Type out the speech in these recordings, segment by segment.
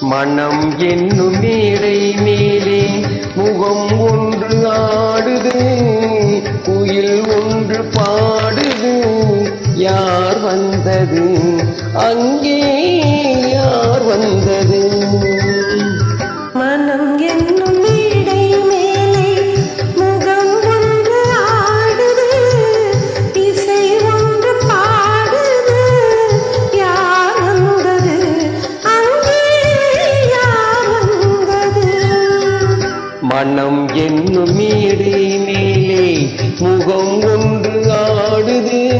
மனம் என்னும் மேடை மேலே முகம் ஒன்று ஆடுது குயில் ஒன்று பாடுது. யார் வந்தது? அங்கே யார் வந்தது? மனம் என்னும் மேடை மேலே முகம் ஒன்று ஆடுது.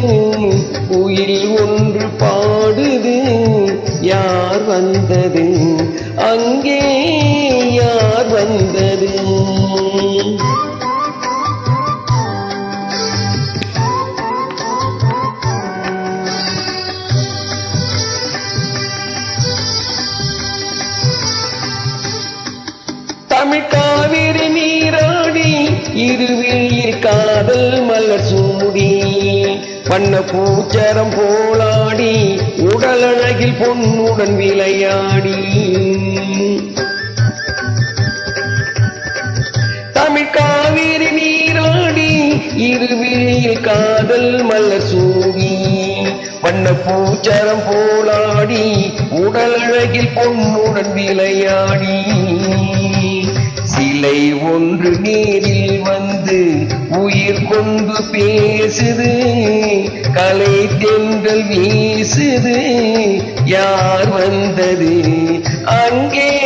உயில் ஒன்று பாடுது. யார் வந்தது? அங்கே யார் வந்தது தமிழ் காவிரி நீராடி இருவில் காதல் மலர் சூடி வண்ண பூச்சரம் போலாடி உடல் அழகில் பொன்னுடன் விளையாடி. தமிழ் காவிரி நீராடி இருவில் காதல் மலர் சூடி. வண்ண பூச்சரம் போலாடி உடல் அழகில் பொன்னுடன் விளையாடி. சிலை ஒன்று நேரில் வந்து உயிர் கொண்டு பேசுது. கலை தென்றல் வீசுது. யார் வந்தது? அங்கே